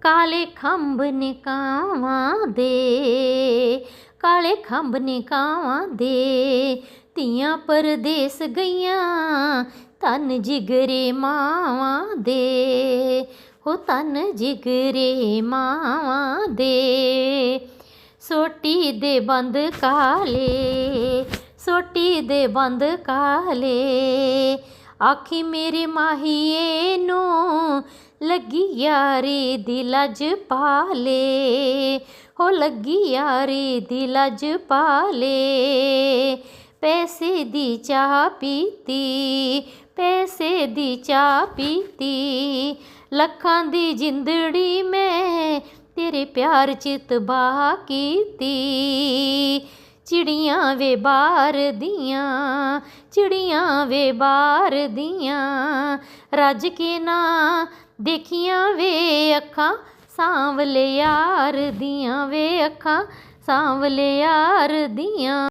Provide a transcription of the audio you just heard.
ਕਾਲੇ ਖੰਭ ਨਿਕਾਵਾਂ ਦੇ, ਕਾਲੇ ਖੰਭ ਨਿਕਾਵਾਂ ਦੇ। ਧੀਆਂ ਪਰਦੇਸ ਗਈਆਂ ਤਨ ਜਿਗਰੇ ਮਾਵਾਂ ਦੇ। ਹੋ ਤਨ ਜਿਗਰੇ ਮਾਵਾਂ ਦੇ। ਸੋਟੀ ਦੇ ਬੰਦ ਕਾਲੇ, ਸੋਟੀ ਦੇ ਬੰਦ ਕਾਲੇ। ਆਖੀ ਮੇਰੇ ਮਾਹੀਏ ਨੂੰ ਲੱਗੀ ਯਾਰੀ ਦੀ ਲਜ ਪਾਲੇ। ਹੋ ਲੱਗੀ ਯਾਰੀ ਦੀ ਲਜ ਪਾਲੇ। ਪੈਸੇ ਦੀ ਚਾਹ ਪੀਤੀ, ਪੈਸੇ ਦੀ ਚਾਹ ਪੀਤੀ। ਲੱਖਾਂ ਦੀ ਜਿੰਦੜੀ ਮੈਂ ਤੇਰੇ ਪਿਆਰ ਚ ਤਬਾਹ ਕੀਤੀ। ਚਿੜੀਆਂ ਵੇ ਬਾਰ ਦੀਆਂ, ਚਿੜੀਆਂ ਵੇ ਬਾਰ ਦੀਆਂ। ਰੱਜ ਕੇ ਨਾ ਦੇਖੀਆਂ ਵੇ ਅੱਖਾਂ ਸਾਂਵਲੇ ਯਾਰ ਦੀਆਂ ਵੇ ਅੱਖਾਂ ਸਾਂਵਲੇ ਯਾਰ ਦੀਆਂ।